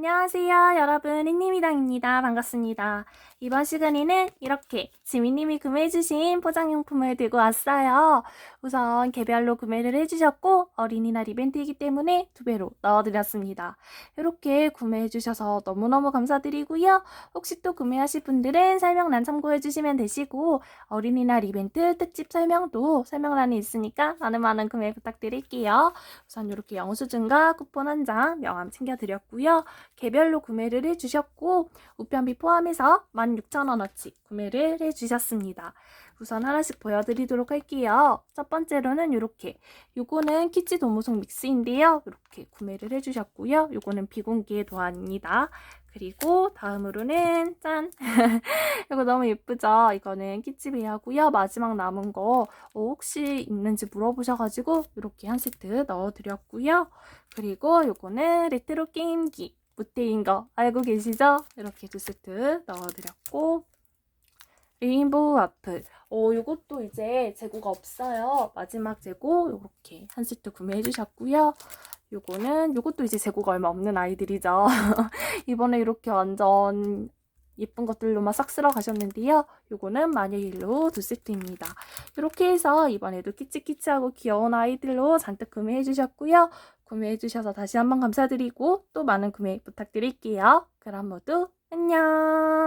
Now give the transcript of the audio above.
안녕하세요, 여러분. 잉님이당입니다. 반갑습니다. 이번 시간에는 이렇게 지민님이 구매해주신 포장용품을 들고 왔어요. 우선 개별로 구매를 해주셨고, 어린이날 이벤트이기 때문에 두 배로 넣어드렸습니다. 이렇게 구매해주셔서 너무너무 감사드리고요. 혹시 또 구매하실 분들은 설명란 참고해주시면 되시고, 어린이날 이벤트 특집 설명도 설명란에 있으니까 많은 많은 구매 부탁드릴게요. 우선 이렇게 영수증과 쿠폰 한 장 명함 챙겨드렸고요. 개별로 구매를 해주셨고 우편비 포함해서 16,000원어치 구매를 해주셨습니다. 우선 하나씩 보여드리도록 할게요. 첫 번째로는 이렇게 요거는 키치 도무송 믹스인데요. 이렇게 구매를 해주셨고요. 요거는 비공개 도안입니다. 그리고 다음으로는 짠! 이거 너무 예쁘죠? 이거는 키치베이하고요. 마지막 남은 거 어, 혹시 있는지 물어보셔가지고 이렇게 한 세트 넣어드렸고요. 그리고 요거는 레트로 게임기 무테인 거 알고 계시죠? 이렇게 두 세트 넣어드렸고 레인보우 와플 어 요것도 이제 재고가 없어요. 마지막 재고 요렇게 한 세트 구매해 주셨고요. 요거는 요것도 이제 재고가 얼마 없는 아이들이죠. 이번에 이렇게 완전 예쁜 것들로만 싹 쓸어 가셨는데요. 요거는 마녀일로 두 세트입니다. 이렇게 해서 이번에도 키치키치하고 귀여운 아이들로 잔뜩 구매해 주셨고요. 구매해 주셔서 다시 한번 감사드리고 또 많은 구매 부탁드릴게요. 그럼 모두 안녕!